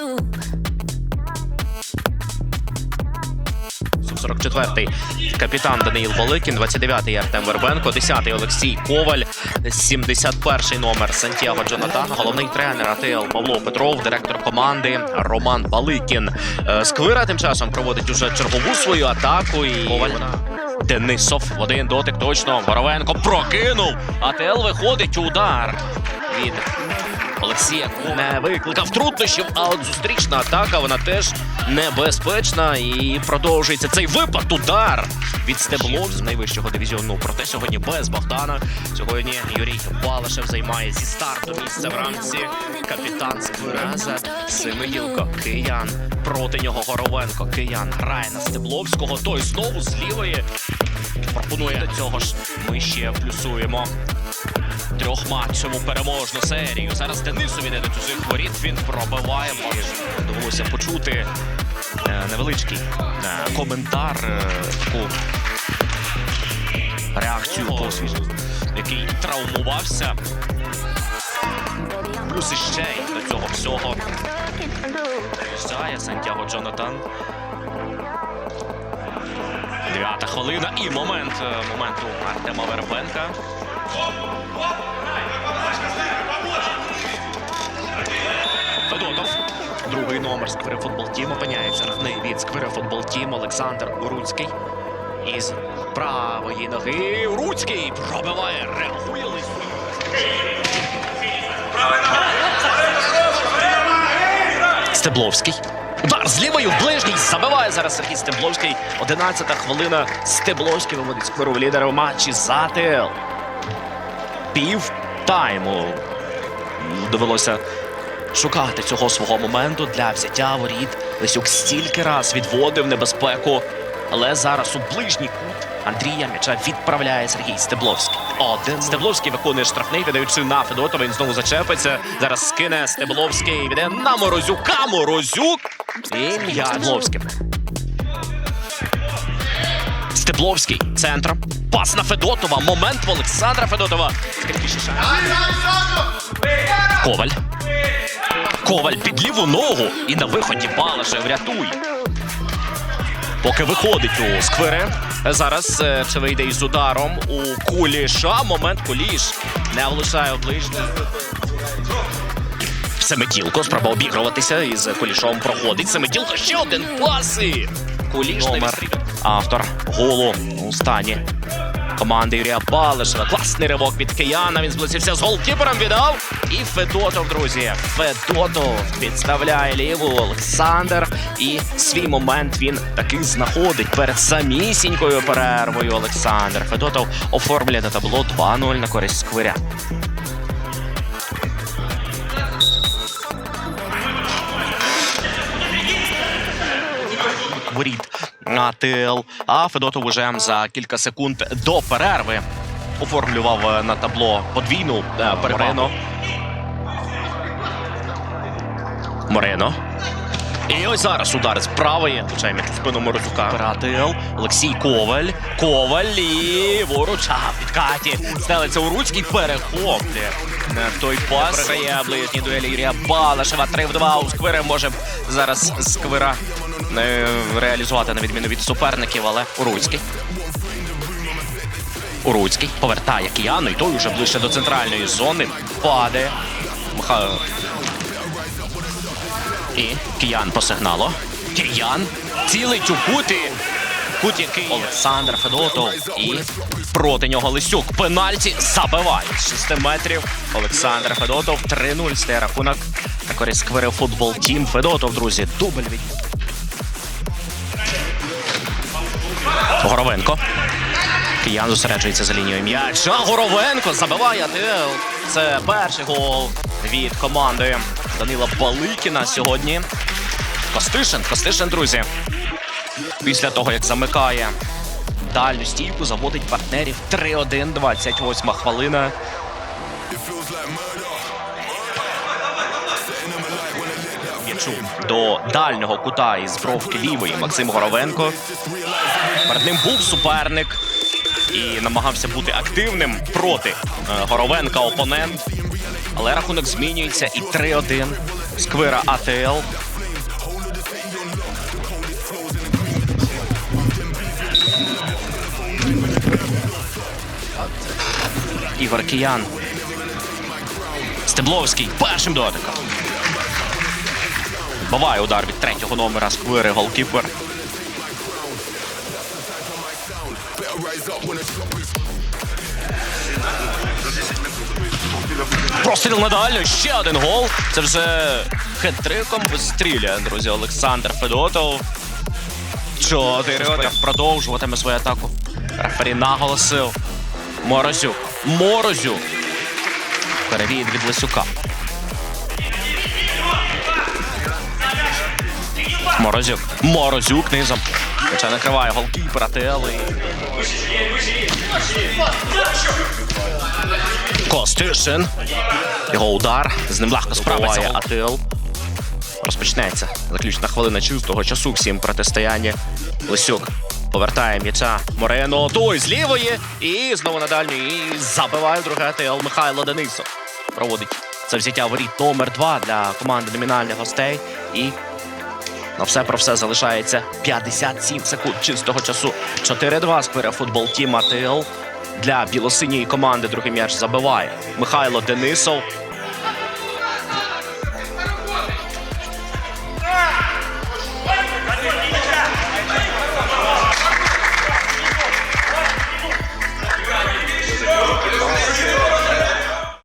loop. 44-й капітан Даниїл Баликін, 29-й Артем Вербенко, 10-й Олексій Коваль, 71-й номер Сантьяго Джонатан, головний тренер АТЛ Павло Петров, директор команди Роман Баликін. Е, Сквира тим часом проводить уже чергову свою атаку і Коваль. Денисов в один дотик точно. Боровенко прокинув. АТЛ виходить удар від Олексія не викликав труднощів, а от зустрічна атака вона теж небезпечна і продовжується цей випад. Удар від Стеблов з найвищого дивізіону. Проте сьогодні без Богдана. Сьогодні Юрій Балашев займає зі старту місце в рамці. Капітан Сквираза Семиділко Киян. Проти нього Горовенко. Киян грає на Стебловського. Той знову з лівої пропонує до цього ж. Ми ще плюсуємо трьохматчеву переможну серію. Зараз Денисов іде до чужих воріт. Він пробиває. Довелося почути е, невеличкий е, коментар, е, таку реакцію посвіжу, який травмувався. Плюс іще й до цього всього приїжджає Сантьяго Джонатан. Дев'ята хвилина і момент моменту Артема Вербенка. Другий номер Сквири Футбол Тім опиняється на від Сквири Футбол Тім Олександр Уруцький. Із правої ноги Уруцький пробиває, реагує. Стебловський. Удар з лівою в ближній забиває зараз Сергій Стебловський. 11-та хвилина. Стебловський виводить скверу лідера в матчі за ТЛ. Пів тайму. Довелося шукати цього свого моменту для взяття воріт. Лисюк стільки раз відводив небезпеку. Але зараз у ближній кут Андрія м'яча відправляє Сергій Стебловський. Один Стебловський виконує штрафний, віддаючи на Федотова. Він знову зачепиться. Зараз скине Стебловський. Віде на Морозюка. Морозюк. І м'яч Стебловським. Стебловський центром. Пас на Федотова. Момент в Олександра Федотова. Коваль. Коваль під ліву ногу і на виході Балашев рятує. Поки виходить у сквери. Зараз е, чи вийде із ударом у Куліша. Момент Куліш не влучає в ближній. Семетілко спроба обігруватися із Кулішом проходить. Семетілко ще один пас. і Куліш Номер. Автор голу у стані команди Юрія Балишева. Класний ривок від кияна. Він зблизився з голкіпером. Віддав. І Федотов, друзі. Федотов підставляє ліву Олександр. І свій момент він таки знаходить перед самісінькою перервою. Олександр Федотов оформлює на табло 2-0 на користь сквиря. Воріт АТЛ. А Федотов уже за кілька секунд до перерви оформлював е, на табло подвійну е, перевагу. Морено. І ось зараз удар з правої. Влучає м'яч у спину Морозюка. АТЛ. Олексій Коваль. Коваль і воруча під Каті. Стелиться у Руцький перехоплює. Той пас. Програє ближній дуелі Юрія Балашева. 3 в 2. У Сквири може зараз Сквира не реалізувати на відміну від суперників, але Уруцький. Уруцький повертає кияну, і той уже ближче до центральної зони. Падає. Михайло. І киян по сигналу. Киян цілить у кут і кут який Олександр Федотов. І проти нього Лисюк. Пенальті забиває. З 6 метрів. Олександр Федотов. 3-0 стає рахунок. На користь сквери футбол Тім Федотов, друзі. Дубль від Горовенко. Киян зосереджується за лінією м'яча. Горовенко забиває. Це перший гол від команди Данила Баликіна сьогодні. Костишин, Костишин, друзі. Після того, як замикає дальню стійку, заводить партнерів 3-1, 28 хвилина. М'ячу до дальнього кута із бровки лівої Максим Горовенко. Перед ним був суперник і намагався бути активним проти е, Горовенка опонент. Але рахунок змінюється і 3-1 Сквира АТЛ. Ігор Киян. Стебловський першим дотиком. Буває удар від третього номера Сквири голкіпер. Простріл на дальню, ще один гол. Це вже хет-триком вистрілює, друзі. Олександр Федотов. Чотири один. Продовжуватиме свою атаку. Рефері наголосив. Морозюк. Морозюк. Перевід від Лисюка. Морозюк. Морозюк низом. Хоча накриває голкіпера ТЛ. і Костишин. Його удар. З ним легко справиться АТЛ. Розпочнеться. Заключна хвилина чистого часу. Всім протистояння. Лисюк повертає м'яча Морено. Той з лівої. І знову на дальню. І забиває друге АТЛ Михайло Денисов. Проводить це взяття воріт номер 2 для команди номінальних гостей. І на все про все залишається 57 секунд чистого часу. 4-2 сквира футбол Тіма АТЛ. Для білосиньої команди другий м'яч забиває Михайло Денисов.